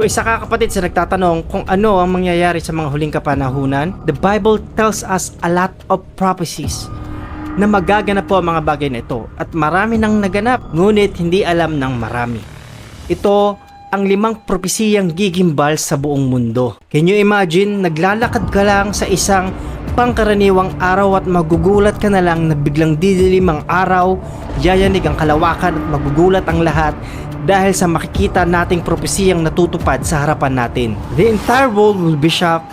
Kung isa ka kapatid sa nagtatanong kung ano ang mangyayari sa mga huling kapanahunan, the Bible tells us a lot of prophecies na magaganap po ang mga bagay na ito at marami nang naganap ngunit hindi alam ng marami. Ito ang limang propesiyang gigimbal sa buong mundo. Can you imagine, naglalakad ka lang sa isang pangkaraniwang araw at magugulat ka na lang na biglang didilim ang araw, yayanig ang kalawakan at magugulat ang lahat dahil sa makikita nating propesiyang natutupad sa harapan natin. The entire world will be shocked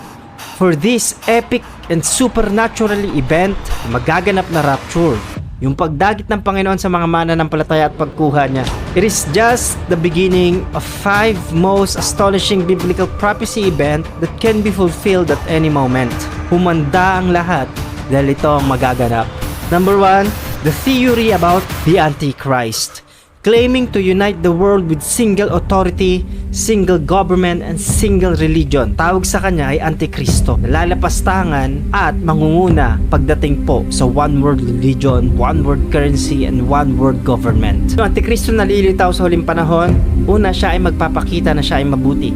for this epic and supernaturally event na magaganap na rapture. Yung pagdagit ng Panginoon sa mga mananampalataya at pagkuha niya. It is just the beginning of five most astonishing biblical prophecy event that can be fulfilled at any moment. Humanda ang lahat dahil ito ang magaganap. Number one, the theory about the Antichrist claiming to unite the world with single authority, single government, and single religion. Tawag sa kanya ay Antikristo, lalapastangan at mangunguna pagdating po sa one world religion, one world currency, and one world government. Yung Antikristo na lilitaw sa huling panahon, una siya ay magpapakita na siya ay mabuti.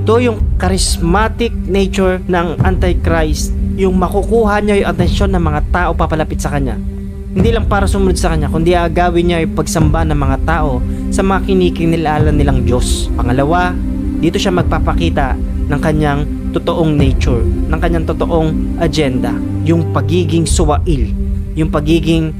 Ito yung charismatic nature ng Antichrist, yung makukuha niya yung atensyon ng mga tao papalapit sa kanya hindi lang para sumunod sa kanya, kundi agawin niya yung pagsamba ng mga tao sa mga kinikinilala nilang Diyos. Pangalawa, dito siya magpapakita ng kanyang totoong nature, ng kanyang totoong agenda, yung pagiging suwail, yung pagiging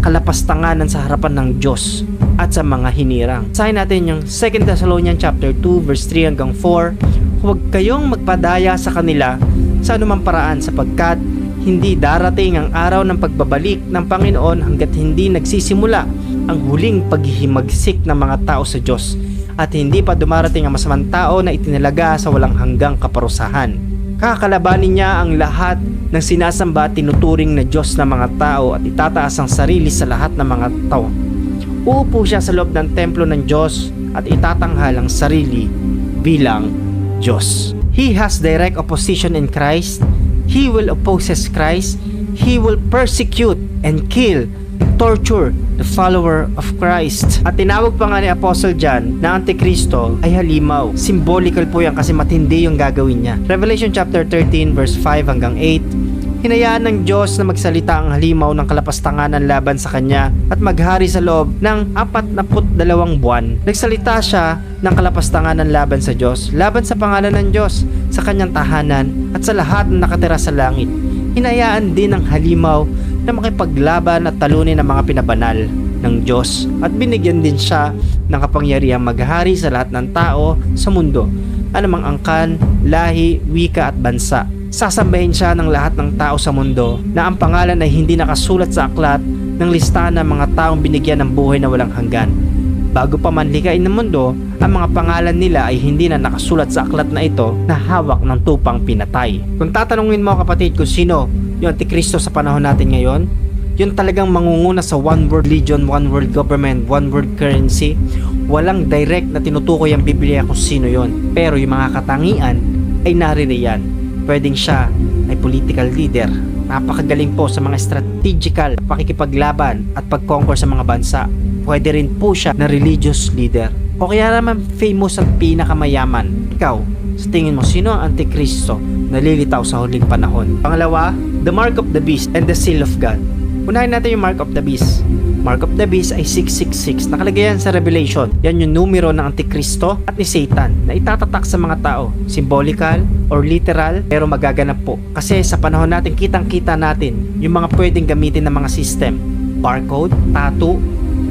kalapastanganan sa harapan ng Diyos at sa mga hinirang. Sahin natin yung 2 Thessalonians chapter 2 verse 3 hanggang 4. Huwag kayong magpadaya sa kanila sa anumang paraan sapagkat hindi darating ang araw ng pagbabalik ng Panginoon hanggat hindi nagsisimula ang huling paghihimagsik ng mga tao sa Diyos at hindi pa dumarating ang masamang tao na itinalaga sa walang hanggang kaparusahan. Kakalabanin niya ang lahat ng sinasamba at tinuturing na Diyos ng mga tao at itataas ang sarili sa lahat ng mga tao. Uupo siya sa loob ng templo ng Diyos at itatanghal ang sarili bilang Diyos. He has direct opposition in Christ He will opposes Christ. He will persecute and kill, torture the follower of Christ. At tinawag pa nga ni Apostle John na Antikristo ay halimaw. Symbolical po yan kasi matindi yung gagawin niya. Revelation chapter 13 verse 5 hanggang 8 Hinayaan ng Diyos na magsalita ang halimaw ng kalapastanganan laban sa kanya at maghari sa loob ng apat na put dalawang buwan. Nagsalita siya ng kalapastanganan laban sa Diyos, laban sa pangalan ng Diyos, sa kanyang tahanan at sa lahat na nakatira sa langit. Hinayaan din ng halimaw na makipaglaban at talunin ang mga pinabanal ng Diyos at binigyan din siya ng kapangyarihang maghari sa lahat ng tao sa mundo, anumang angkan, lahi, wika at bansa sasambahin siya ng lahat ng tao sa mundo na ang pangalan ay hindi nakasulat sa aklat ng listahan ng mga taong binigyan ng buhay na walang hanggan. Bago pa man likain ng mundo, ang mga pangalan nila ay hindi na nakasulat sa aklat na ito na hawak ng tupang pinatay. Kung tatanungin mo kapatid kung sino yung Antikristo sa panahon natin ngayon, yun talagang mangunguna sa one world religion, one world government, one world currency. Walang direct na tinutukoy ang Biblia kung sino yon. Pero yung mga katangian ay naririyan pwedeng siya ay political leader. Napakagaling po sa mga strategical pakikipaglaban at pag-conquer sa mga bansa. Pwede rin po siya na religious leader. O kaya naman famous at pinakamayaman. Ikaw, sa tingin mo, sino ang Antikristo na lilitaw sa huling panahon? Pangalawa, the mark of the beast and the seal of God. Unahin natin yung mark of the beast. Mark of the Beast ay 666. Nakalagay yan sa Revelation. Yan yung numero ng Antikristo at ni Satan na itatatak sa mga tao. Symbolical or literal pero magaganap po. Kasi sa panahon natin kitang-kita natin yung mga pwedeng gamitin ng mga system. Barcode, tattoo,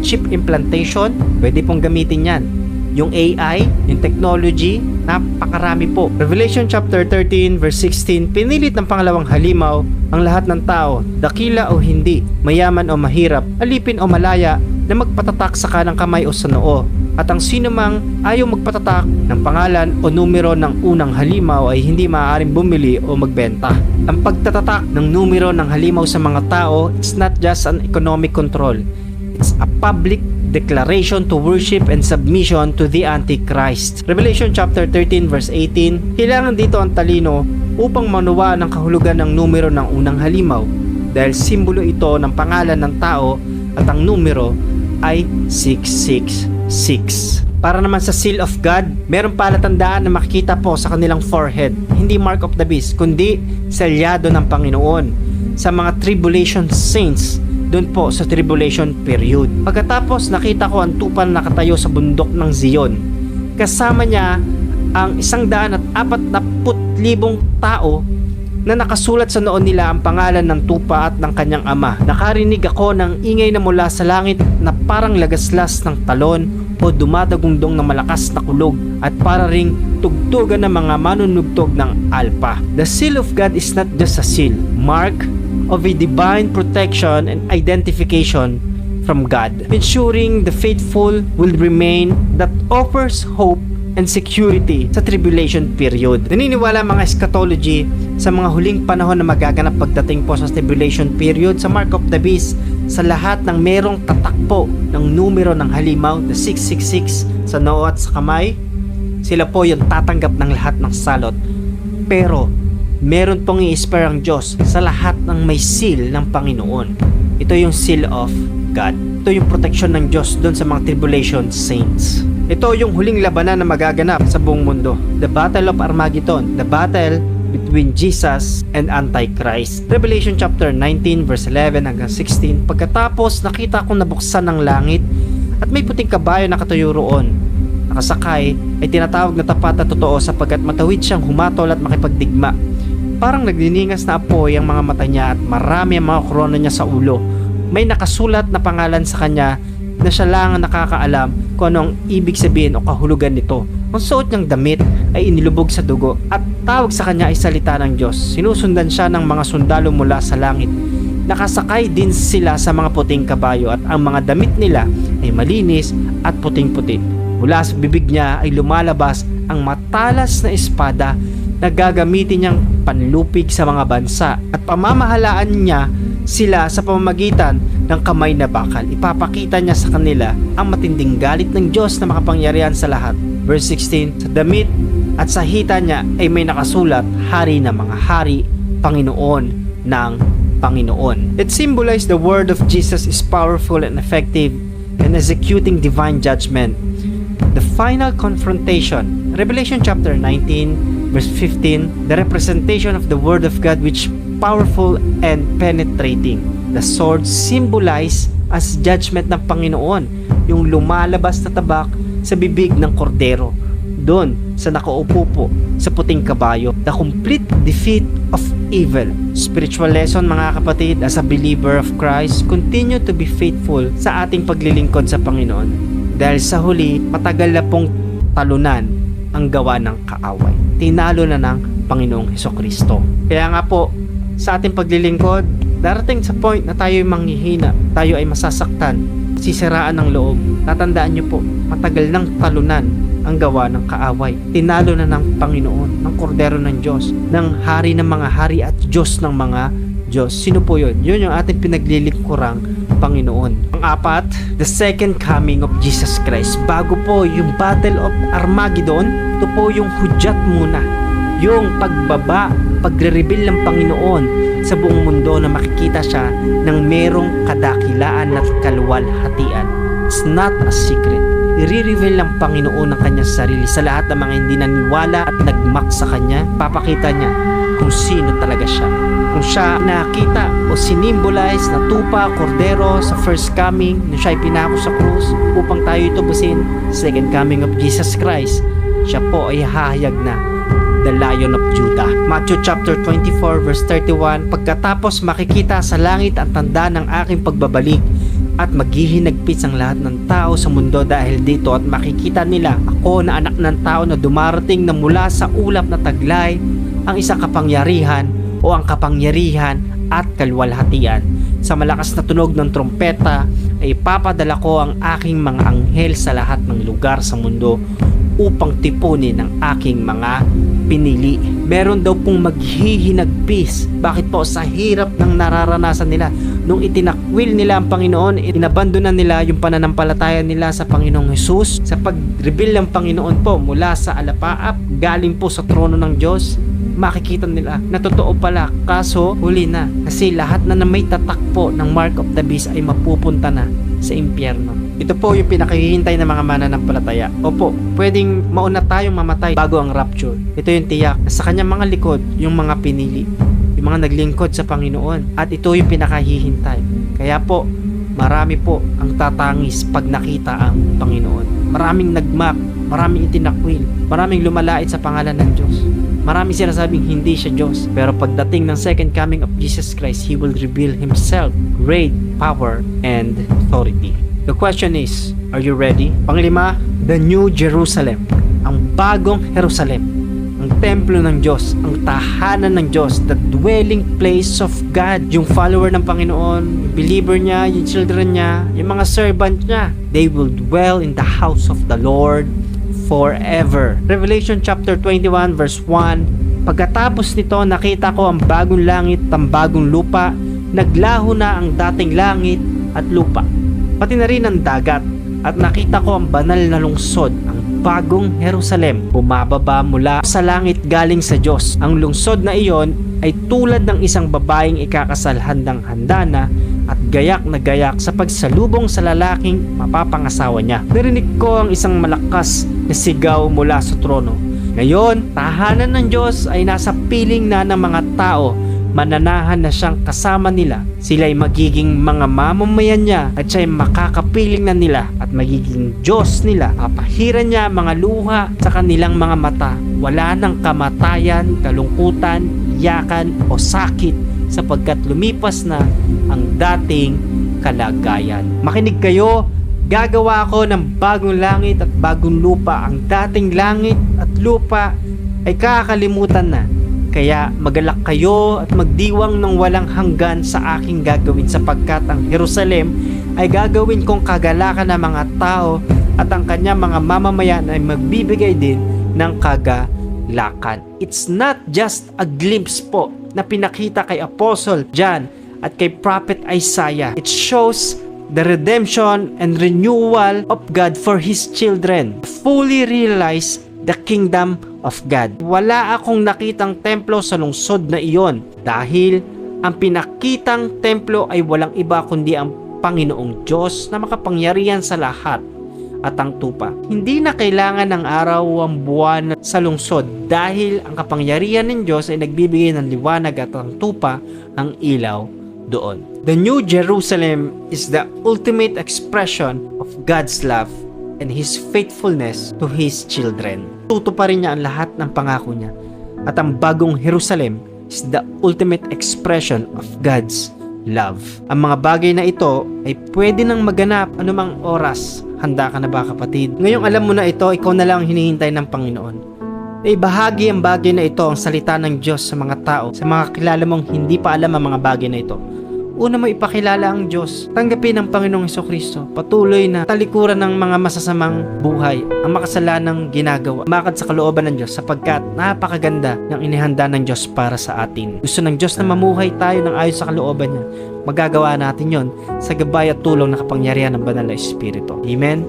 chip implantation, pwede pong gamitin yan yung AI, yung technology, napakarami po. Revelation chapter 13 verse 16, pinilit ng pangalawang halimaw ang lahat ng tao, dakila o hindi, mayaman o mahirap, alipin o malaya, na magpatatak sa kanang kamay o sa noo. At ang sino mang ayaw magpatatak ng pangalan o numero ng unang halimaw ay hindi maaaring bumili o magbenta. Ang pagtatatak ng numero ng halimaw sa mga tao, it's not just an economic control. It's a public declaration to worship and submission to the Antichrist. Revelation chapter 13 verse 18, kailangan dito ang talino upang manuwa ng kahulugan ng numero ng unang halimaw dahil simbolo ito ng pangalan ng tao at ang numero ay 666. Para naman sa seal of God, meron palatandaan na makikita po sa kanilang forehead. Hindi mark of the beast, kundi selyado ng Panginoon sa mga tribulation saints doon po sa tribulation period. Pagkatapos nakita ko ang tupal na nakatayo sa bundok ng Zion. Kasama niya ang isang daan at apat na libong tao na nakasulat sa noon nila ang pangalan ng tupa at ng kanyang ama. Nakarinig ako ng ingay na mula sa langit na parang lagaslas ng talon o dumadagundong ng malakas na kulog at para ring tugtugan ng mga manunugtog ng alpa. The seal of God is not just a seal, mark of a divine protection and identification from God, ensuring the faithful will remain that offers hope and security sa tribulation period. Naniniwala mga eschatology sa mga huling panahon na magaganap pagdating po sa tribulation period sa Mark of the Beast sa lahat ng merong tatakpo ng numero ng halimaw na 666 sa noo at sa kamay. Sila po yung tatanggap ng lahat ng salot. Pero meron pong i-spare ang Diyos sa lahat ng may seal ng Panginoon. Ito yung seal of God. Ito yung protection ng Diyos doon sa mga tribulation saints. Ito yung huling labanan na magaganap sa buong mundo. The Battle of Armageddon. The battle between Jesus and Antichrist. Revelation chapter 19 verse 11 hanggang 16. Pagkatapos nakita kong nabuksan ng langit at may puting kabayo na katuyo roon. Nakasakay ay tinatawag na tapat at totoo sapagkat matawid siyang humatol at makipagdigma. Parang nagniningas na apoy ang mga mata niya at marami ang mga korona niya sa ulo. May nakasulat na pangalan sa kanya na siya lang ang nakakaalam kung ano ang ibig sabihin o kahulugan nito. Ang suot niyang damit ay inilubog sa dugo at tawag sa kanya ay salita ng Diyos. Sinusundan siya ng mga sundalo mula sa langit. Nakasakay din sila sa mga puting kabayo at ang mga damit nila ay malinis at puting-puti. Mula sa bibig niya ay lumalabas ang matalas na espada na gagamitin niyang panlupig sa mga bansa at pamamahalaan niya sila sa pamamagitan ng kamay na bakal. Ipapakita niya sa kanila ang matinding galit ng Diyos na makapangyarihan sa lahat. Verse 16, sa damit at sa hita niya ay may nakasulat, Hari ng mga hari, Panginoon ng Panginoon. It symbolized the word of Jesus is powerful and effective in executing divine judgment. The final confrontation, Revelation chapter 19, verse 15, the representation of the word of God which powerful and penetrating. The sword symbolize as judgment ng Panginoon, yung lumalabas na tabak sa bibig ng kordero. Doon sa nakaupo po sa puting kabayo, the complete defeat of evil. Spiritual lesson mga kapatid, as a believer of Christ, continue to be faithful sa ating paglilingkod sa Panginoon. Dahil sa huli, matagal na pong talunan ang gawa ng kaaway. Tinalo na ng Panginoong Heso Kristo. Kaya nga po, sa ating paglilingkod, darating sa point na tayo ay manghihina, tayo ay masasaktan, sisiraan ng loob. Tatandaan nyo po, matagal nang talunan ang gawa ng kaaway. Tinalo na ng Panginoon, ng kordero ng Diyos, ng hari ng mga hari at Diyos ng mga Diyos. Sino po yun? Yun yung ating pinaglilingkurang Panginoon. Ang apat, the second coming of Jesus Christ. Bago po yung Battle of Armageddon, ito po yung hudyat muna. Yung pagbaba, pagre-reveal ng Panginoon sa buong mundo na makikita siya ng merong kadakilaan at kaluwalhatian. It's not a secret. I-reveal ng Panginoon ang kanyang sarili sa lahat ng mga hindi naniwala at nagmak sa kanya. Papakita niya kung sino talaga siya. Kung siya nakita o sinimbolize na tupa, kordero sa first coming na siya ay pinako sa krus upang tayo itubusin second coming of Jesus Christ. Siya po ay hahayag na the Lion of Judah. Matthew chapter 24 verse 31 Pagkatapos makikita sa langit ang tanda ng aking pagbabalik at maghihinagpit ang lahat ng tao sa mundo dahil dito at makikita nila ako na anak ng tao na dumarating na mula sa ulap na taglay ang isang kapangyarihan o ang kapangyarihan at kalwalhatian. Sa malakas na tunog ng trompeta ay ipapadala ko ang aking mga anghel sa lahat ng lugar sa mundo upang tipunin ang aking mga pinili. Meron daw pong maghihinagpis. Bakit po? Sa hirap ng nararanasan nila. Nung itinakwil nila ang Panginoon, inabandonan nila yung pananampalataya nila sa Panginoong Hesus. Sa pag-reveal ng Panginoon po mula sa alapaap, galing po sa trono ng Diyos, makikita nila na totoo pala kaso huli na kasi lahat na na may tatakpo ng mark of the beast ay mapupunta na sa impyerno Ito po yung pinakahihintay ng mga mananampalataya. Opo, pwedeng mauna tayong mamatay bago ang rapture. Ito yung tiyak na sa kanyang mga likod, yung mga pinili. Yung mga naglingkod sa Panginoon. At ito yung pinakahihintay. Kaya po, marami po ang tatangis pag nakita ang Panginoon. Maraming nagmak, maraming itinakwil, maraming lumalait sa pangalan ng Diyos. Maraming sinasabing hindi siya Diyos. Pero pagdating ng second coming of Jesus Christ, He will reveal Himself, great power, and authority. The question is, are you ready? Panglima, the New Jerusalem. Ang bagong Jerusalem. Ang templo ng Diyos, ang tahanan ng Diyos, the dwelling place of God. Yung follower ng Panginoon, yung believer niya, yung children niya, yung mga servant niya, they will dwell in the house of the Lord forever. Revelation chapter 21 verse 1 Pagkatapos nito nakita ko ang bagong langit ang bagong lupa. Naglaho na ang dating langit at lupa Pati na rin ang dagat. At nakita ko ang banal na lungsod Ang bagong Jerusalem. Bumababa mula sa langit galing sa Diyos. Ang lungsod na iyon ay tulad ng isang babaeng ikakasal handang handa na at gayak na gayak sa pagsalubong sa lalaking mapapangasawa niya. Narinig ko ang isang malakas na sigaw mula sa trono. Ngayon, tahanan ng Diyos ay nasa piling na ng mga tao mananahan na siyang kasama nila. Sila ay magiging mga mamamayan niya at siya ay makakapiling na nila at magiging Diyos nila. Papahiran niya mga luha sa kanilang mga mata. Wala ng kamatayan, kalungkutan, iyakan o sakit sapagkat lumipas na ang dating kalagayan. Makinig kayo, gagawa ako ng bagong langit at bagong lupa. Ang dating langit at lupa ay kakalimutan na. Kaya magalak kayo at magdiwang ng walang hanggan sa aking gagawin sapagkat ang Jerusalem ay gagawin kong kagalakan ng mga tao at ang kanya mga mamamayan ay magbibigay din ng kagalakan. It's not just a glimpse po na pinakita kay Apostle John at kay Prophet Isaiah. It shows the redemption and renewal of God for His children. Fully realize the kingdom of God. Wala akong nakitang templo sa lungsod na iyon dahil ang pinakitang templo ay walang iba kundi ang Panginoong Diyos na makapangyarihan sa lahat at ang tupa. Hindi na kailangan ng araw o ang buwan sa lungsod dahil ang kapangyarihan ng Diyos ay nagbibigay ng liwanag at ang tupa ang ilaw doon. The New Jerusalem is the ultimate expression of God's love and His faithfulness to His children. Tutuparin niya ang lahat ng pangako niya. At ang bagong Jerusalem is the ultimate expression of God's love. Ang mga bagay na ito ay pwede nang maganap anumang oras. Handa ka na ba kapatid? Ngayong alam mo na ito, ikaw na lang ang hinihintay ng Panginoon. Ay bahagi ang bagay na ito ang salita ng Diyos sa mga tao, sa mga kilala mong hindi pa alam ang mga bagay na ito. Una mo ipakilala ang Diyos. Tanggapin ng Panginoong Heso Kristo. Patuloy na talikuran ng mga masasamang buhay, ang makasalanang ginagawa. Makad sa kalooban ng Diyos sapagkat napakaganda ng inihanda ng Diyos para sa atin. Gusto ng Diyos na mamuhay tayo ng ayon sa kalooban niya. Magagawa natin yon sa gabay at tulong na kapangyarihan ng Banal na Espiritu. Amen?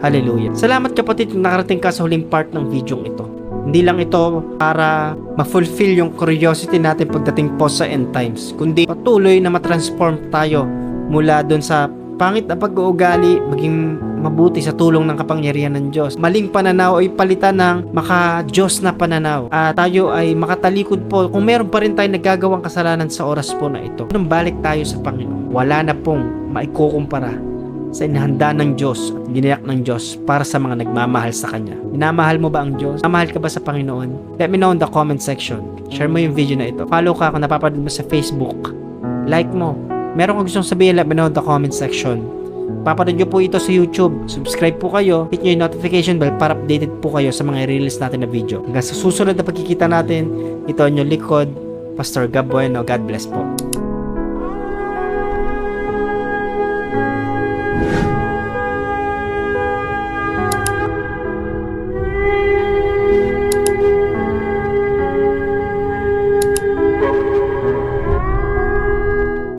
Hallelujah. Salamat kapatid kung nakarating ka sa huling part ng video ito. Hindi lang ito para ma-fulfill yung curiosity natin pagdating po sa end times, kundi patuloy na matransform tayo mula doon sa pangit na pag-uugali maging mabuti sa tulong ng kapangyarihan ng Diyos. Maling pananaw ay palitan ng maka-Diyos na pananaw. At tayo ay makatalikod po kung meron pa rin tayo nagagawang kasalanan sa oras po na ito. Nung balik tayo sa Panginoon, wala na pong maikukumpara sa inihanda ng Diyos at ginayak ng Diyos para sa mga nagmamahal sa Kanya. Minamahal mo ba ang Diyos? Mamahal ka ba sa Panginoon? Let me know in the comment section. Share mo yung video na ito. Follow ka kung napapanood mo sa Facebook. Like mo. Meron kang gustong sabihin, let me know in the comment section. Papanood nyo po ito sa YouTube. Subscribe po kayo. Hit nyo yung notification bell para updated po kayo sa mga release natin na video. Hanggang sa susunod na pagkikita natin, ito ang inyong likod, Pastor Gab. God bless po.